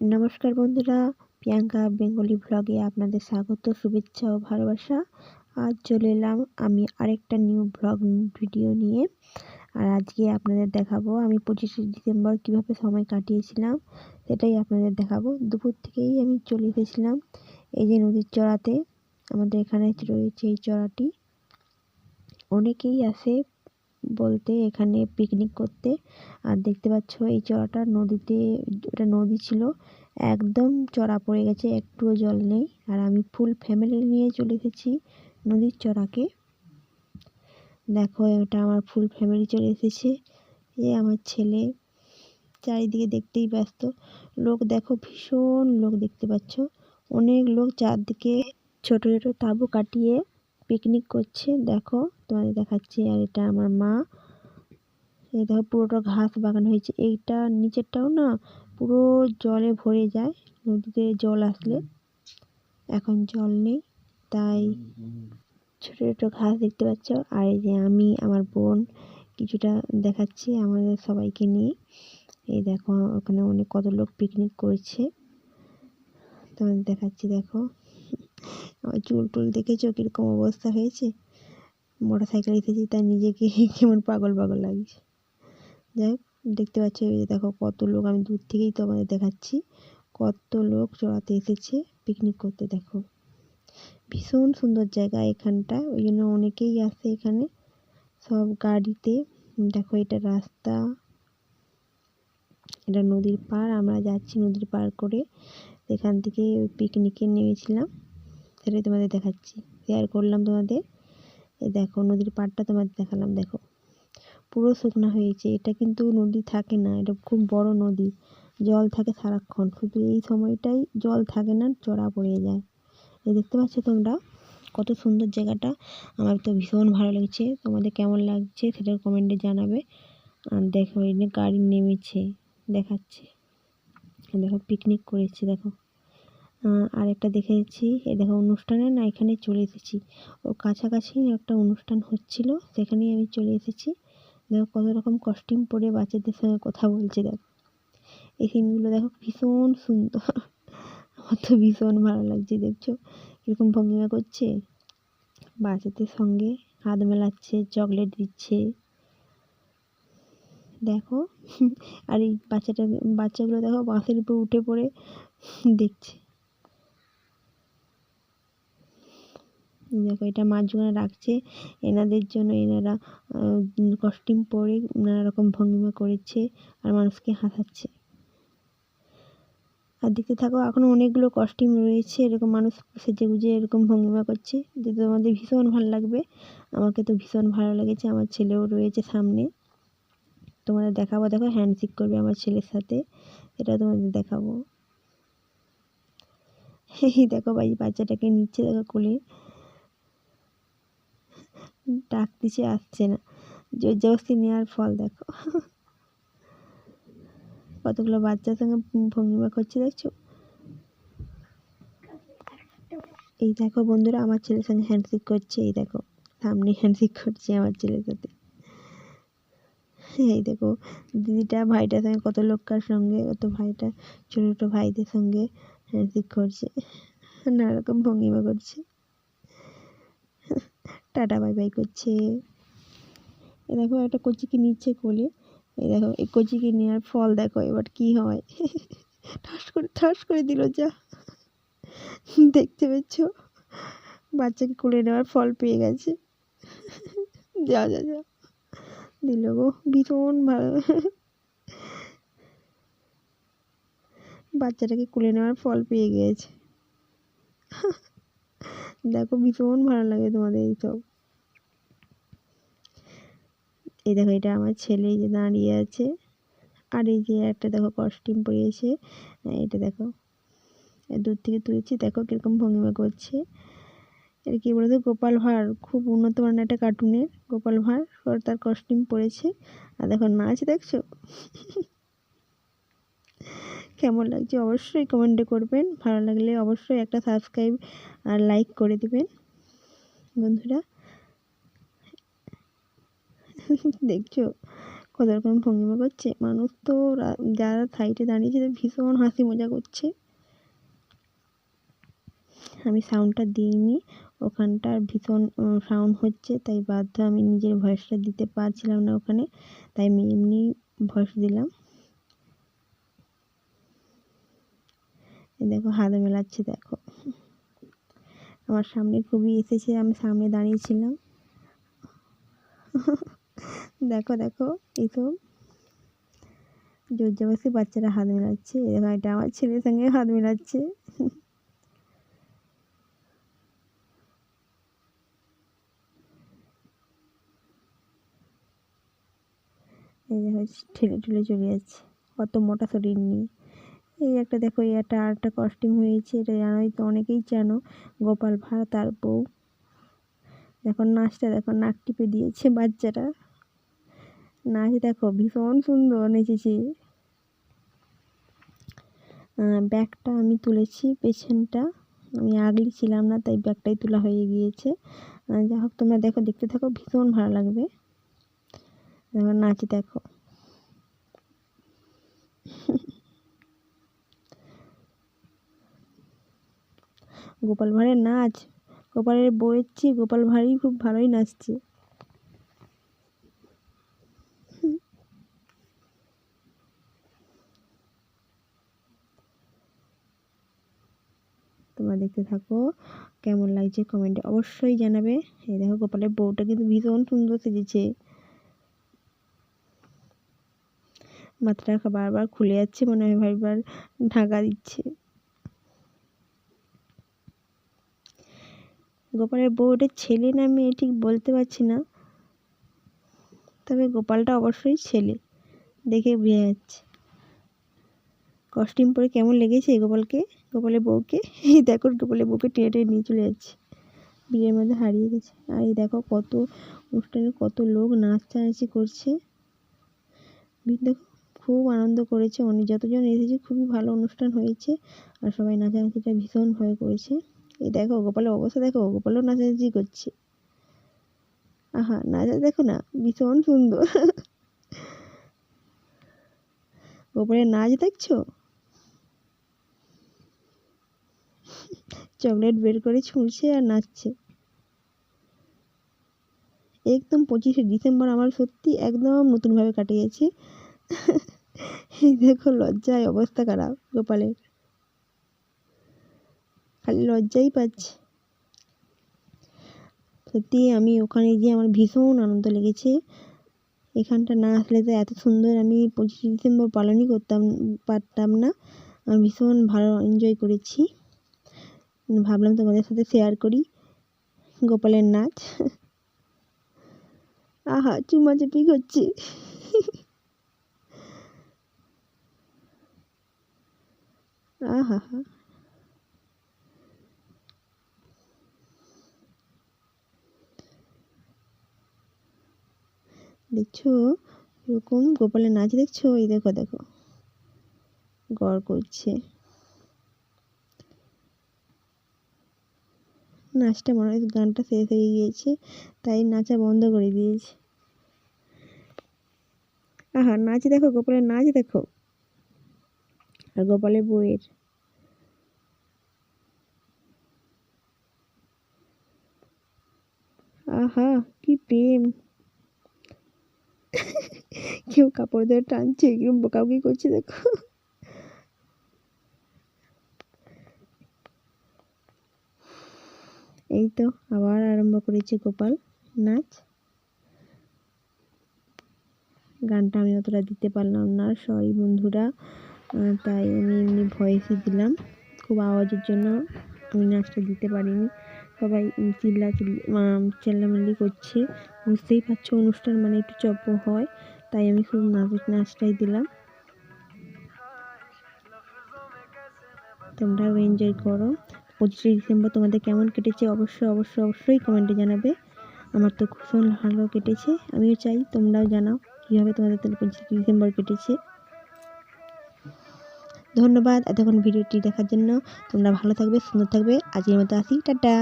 নমস্কার বন্ধুরা, প্রিয়াঙ্কা বেঙ্গলি ব্লগে আপনাদের স্বাগত, শুভেচ্ছা ও ভালোবাসা। আজ চলে এলাম আমি আরেকটা নিউ ব্লগ ভিডিও নিয়ে। আর আজকে আপনাদের দেখাবো, আমি পঁচিশে ডিসেম্বর কীভাবে সময় কাটিয়েছিলাম, সেটাই আপনাদের দেখাবো। দুপুর থেকেই আমি চলে এসেছিলাম এই যে নদীর চড়াতে। আমাদের এখানে রয়েছে এই চড়াটি। অনেকেই আসে বলতে এখানে পিকনিক করতে। আর দেখতে পাচ্ছ এই চড়াটা নদীতে, এটা নদী ছিল, একদম চড়া পড়ে গেছে, একটুও জল নেই। আর আমি ফুল ফ্যামিলি নিয়ে চলে এসেছি নদীর চড়াকে। দেখো, এটা আমার ফুল ফ্যামিলি চলে এসেছে। এ আমার ছেলে, চারিদিকে দেখতেই ব্যস্ত। লোক দেখো, ভীষণ লোক দেখতে পাচ্ছ। অনেক লোক চারদিকে ছোট ছোট তাঁবু কাটিয়ে পিকনিক করছে, দেখো তোমাদের দেখাচ্ছি, আর এটা আমার মা। এই দেখো পুরোটা ঘাস বাগান হয়েছে, এইটা নিচেরটাও না পুরো জলে ভরে যায়, নদীতে জল আসলে। এখন জল নেই, তাই ছোটো ছোটো ঘাস দেখতে পাচ্ছ, আর এই যে আমি, আমার বোন কিছুটা দেখাচ্ছি আমাদের সবাইকে নিয়ে। এই দেখো, ওখানে অনেক কত লোক পিকনিক করছে। তোমাদের দেখাচ্ছি, দেখো। আমার চুল টুল দেখেছ কীরকম অবস্থা হয়েছে? মোটর সাইকেল এসেছি, তাই নিজেকে কেমন পাগল পাগল লাগছে। যাই হোক, দেখতে পাচ্ছ দেখো কত লোক, আমি দূর থেকেই তো আমাদের দেখাচ্ছি। কত লোক চড়াতে এসেছে পিকনিক করতে, দেখো। ভীষণ সুন্দর জায়গা এখানটা, ওই জন্য অনেকেই আসে এখানে। সব গাড়িতে, দেখো এটা রাস্তা। এটা নদীর পার আমরা যাচ্ছি নদীর পার করে। এখান থেকে পিকনিকে নেমেছিলাম। সেটাই তোমাদের দেখাচ্ছি। শেয়ার করলাম তোমাদের। এই দেখো, নদীর পাড়টা তোমাদের দেখালাম, দেখো। পুরো শুকনো হয়েছে। এটা কিন্তু নদী থাকে না, এটা খুব বড় নদী। জল থাকে সারাক্ষণ। শুধু এই সময়টাই জল থাকে না, চড়া পড়ে যায়। এই দেখতে পাচ্ছ তোমরা? কত সুন্দর জায়গাটা। আমার তো ভীষণ ভালো লেগেছে। তোমাদের কেমন লাগছে সেটা কমেন্টে জানাবে। আর দেখো, এই গাড়ি নেমেছে, দেখাচ্ছে। দেখো পিকনিক করেছে, দেখো। আর একটা দেখেছি। এই দেখো, অনুষ্ঠানে না এখানে চলে এসেছি। ও কাছাকাছি একটা অনুষ্ঠান হচ্ছিল, সেখানেই আমি চলে এসেছি। দেখো, কত রকম কস্টিউম পরে বাচ্চাদের সঙ্গে কথা বলছে, দেখো। এই সিনগুলো দেখো, ভীষণ সুন্দর। আমার তো ভীষণ ভালো লাগছে, দেখছ? কীরকম ভঙ্গিমা করছে। বাচ্চাদের সঙ্গে হাত মেলাচ্ছে চকলেট দিচ্ছে। দেখো, আর এই বাচ্চাটা, বাচ্চাগুলো দেখো, বাঁশের উপর উঠে পড়ে দেখছে। দেখো এটা মাঝখানে রাখছে। এনাদের জন্য এনারা কস্টিউম পরে নানা রকম ভঙ্গিমা করেছে আর মানুষকে হাসাচ্ছে। আর দেখতে থাকো এখনও অনেকগুলো কস্টিউম রয়েছে, এরকম মানুষ সেজে গুজে এরকম ভঙ্গিমা করছে। যে তোমাদের ভীষণ ভালো লাগবে। আমাকে তো ভীষণ ভালো লেগেছে, আমার ছেলেও রয়েছে সামনে। তোমাদের দেখাবো, দেখো হ্যান্ডশেক করবে আমার ছেলের সাথে। এটা তোমাদের দেখাবো। এই দেখো ভাই, বাচ্চাটাকে নিচ্ছে দেখো কোলে। ডাক দিছে আসছে না। জোর জবস্তি নেওয়ার ফল দেখো। কতগুলো বাচ্চার সঙ্গে ভঙ্গিমা করছে দেখছ? এই দেখো বন্ধুরা, আমার ছেলের সঙ্গে হ্যান্ডশেক করছে, এই দেখো, সামনে হ্যান্ডশেক করছে আমার ছেলের সাথে। এই দেখো, দিদিটা ভাইটার সঙ্গে কত লোককার সঙ্গে, কত ভাইটা, ছোটো ছোটো ভাইদের সঙ্গে হ্যান্ডশেক করছে। নানা রকম ভঙ্গিমা করছে। টাটা, বাই বাই করছে। এ দেখো, একটা কচিকে নিচ্ছে কোলে। এই দেখো, এই কচিকে নেওয়ার ফল দেখো, এবার কি হয়? ঠাস করে ঠাস করে দিল, যা। দেখতে পেয়েছ? বাচ্চাকে কোলে নেওয়ার ফল পেয়ে গেছে। যা যা যা। দিল গো, ভীষণ ভালো। বাচ্চাটাকে কোলে নেওয়ার ফল পেয়ে গিয়েছে দেখো ভীষণ ভালো লাগে তোমাদের এইসব। এই দেখো, এটা আমার ছেলে যে দাঁড়িয়ে আছে। আর এই যে একটা দেখো কস্টিউম পরিয়েছে। এটা দেখো দূর থেকে তুলেছি, দেখো কীরকম ভঙ্গিমা করছে। এটা কী বলতো, গোপাল ভাঁড়, খুব উন্নত মানের একটা কার্টুনের গোপাল ভাঁড় তার কস্টিউম পরেছে। আর দেখো নাচ দেখছ? কেমন লাগছে অবশ্যই কমেন্টে করবেন। ভালো লাগলে অবশ্যই একটা সাবস্ক্রাইব আর লাইক করে দেবেন। বন্ধুরা, দেখছ কত রকম ভঙ্গিমা করছে? মানুষ তো যারা সাইডে দাঁড়িয়েছে ভীষণ হাসি মজা করছে। আমি সাউন্ডটা দিইনি, ওখানটার ভীষণ সাউন্ড হচ্ছে, তাই বাধ্য আমি নিজের ভয়েসটা দিতে পারছিলাম না ওখানে, তাই আমি এমনি ভয়েস দিলাম। দেখো, হাত মেলাচ্ছে, দেখো। আমার সামনে খুবই এসেছে, আমি সামনে দাঁড়িয়েছিলাম। দেখো দেখো এইসব জোর জবরদস্তি বাচ্চারা হাত মেলাচ্ছে। দেখো, এটা আমার ছেলের সঙ্গে হাত মেলাচ্ছে। এই দেখো ঠেলে ঠেলে চলে যাচ্ছে। অত মোটা শরীর নিয়ে। এই একটা দেখো, এই একটা আর একটা কস্টিউম হয়েছে, এটা জানোই তো অনেকেই জানো, গোপাল ভাঁড় তার বউ। দেখো, নাচটা দেখো, নাক টিপে দিয়েছে বাচ্চাটা। নাচ দেখো, ভীষণ সুন্দর নেচেছে। ব্যাগটা আমি তুলেছি পেছনটা। আমি আগলি ছিলাম না, তাই ব্যাগটাই তোলা হয়ে গিয়েছে। যা হোক, তোমরা দেখো, দেখতে থাকো, ভীষণ ভালো লাগবে। দেখো নাচ দেখো। গোপাল ভাঁড়ের নাচ, গোপালের বউয়ের চেয়ে গোপাল ভাঁড়ই খুব ভালোই নাচছে। তোমরা দেখতে থাকো, কেমন লাগছে কমেন্টে অবশ্যই জানাবে। এই দেখো গোপালের বউটা কিন্তু ভীষণ সুন্দর সেজেছে। মাথাটা বারবার খুলে যাচ্ছে মনে হয়, বারবার ঢাকা দিচ্ছে। গোপালের বউ ওটা ছেলে না মেয়ে ঠিক বলতে পারছি না। তবে গোপালটা অবশ্যই ছেলে, দেখে বোঝা যাচ্ছে। কস্টিউম পরে কেমন লেগেছে গোপালকে? গোপালের বউকে? এই দেখো, গোপালের বউকে টেনে টেনে নিয়ে চলে যাচ্ছে। বিয়ের মধ্যে হারিয়ে গেছে। আর এই দেখো কত অনুষ্ঠানে কত লোক নাচানাচি করছে। দেখো খুব আনন্দ করেছে। অনেক যতজন এসেছে, খুবই ভালো অনুষ্ঠান হয়েছে। আর সবাই নাচানাচিটা ভীষণভাবে করেছে। এই দেখো গোপালের অবস্থা, দেখো গোপালও নাচানাচি করছে। আহা, নাচা, দেখো না, ভীষণ সুন্দর। গোপালের নাচ দেখছ? চকলেট বের করে ছুঁড়ছে আর নাচছে। একদম পঁচিশে ডিসেম্বর আমার সত্যি একদম নতুনভাবে কাটে গেছে এই দেখো লজ্জায় অবস্থা খারাপ গোপালের। খালি লজ্জাই পাচ্ছে। সত্যি আমি ওখানে গিয়ে আমার ভীষণ আনন্দ লেগেছে। এখানটা না আসলে তো এত সুন্দর আমি পঁচিশে ডিসেম্বর পালনই করতাম, পারতাম না। আমি ভীষণ ভালো এনজয় করেছি। ভাবলাম তোমাদের সাথে শেয়ার করি। গোপালের নাচ। আহা চুমাচাপি করছে। আহা, হা। দেখছ? এরকম গোপালের নাচ দেখছ? এই দেখো দেখো। গড় করছে। নাচটা মনে হয় গানটা শেষ হয়ে গিয়েছে, তাই নাচা বন্ধ করে দিয়েছে। আহা, নাচ দেখো, গোপালের নাচ দেখো। আর গোপালের বইয়ের। আহা, কি প্রেম। কেউ কাপড় ধরে টানছে, কেউ বোকাবুকি করছে, দেখো। এই তো আবার আরম্ভ করেছে গোপাল নাচ। গানটা আমি অতটা দিতে পারলাম না, সরি বন্ধুরা। তাই আমি এমনি ভয়েসই দিলাম। খুব আওয়াজের জন্য আমি নাচটা দিতে পারিনি। সবাই চিল্লা চেল্লামিল্লি করছে। বুঝতেই পারছ অনুষ্ঠান মানে একটু চপ হয়, তাই আমি খুব নাচ নাচটাই দিলাম। তোমরাও এনজয় করো। পঁচিশে ডিসেম্বর তোমাদের কেমন কেটেছে? অবশ্যই অবশ্যই অবশ্যই কমেন্টে জানাবে। আমার তো ভীষণ ভালো কেটেছে, আমিও চাই তোমরাও জানাও কীভাবে তোমাদের পঁচিশে ডিসেম্বর কেটেছে। ধন্যবাদ এতক্ষণ ভিডিওটি দেখার জন্য। তোমরা ভালো থাকবে সুন্দর থাকবে। আজকের মতো আসি টাটা।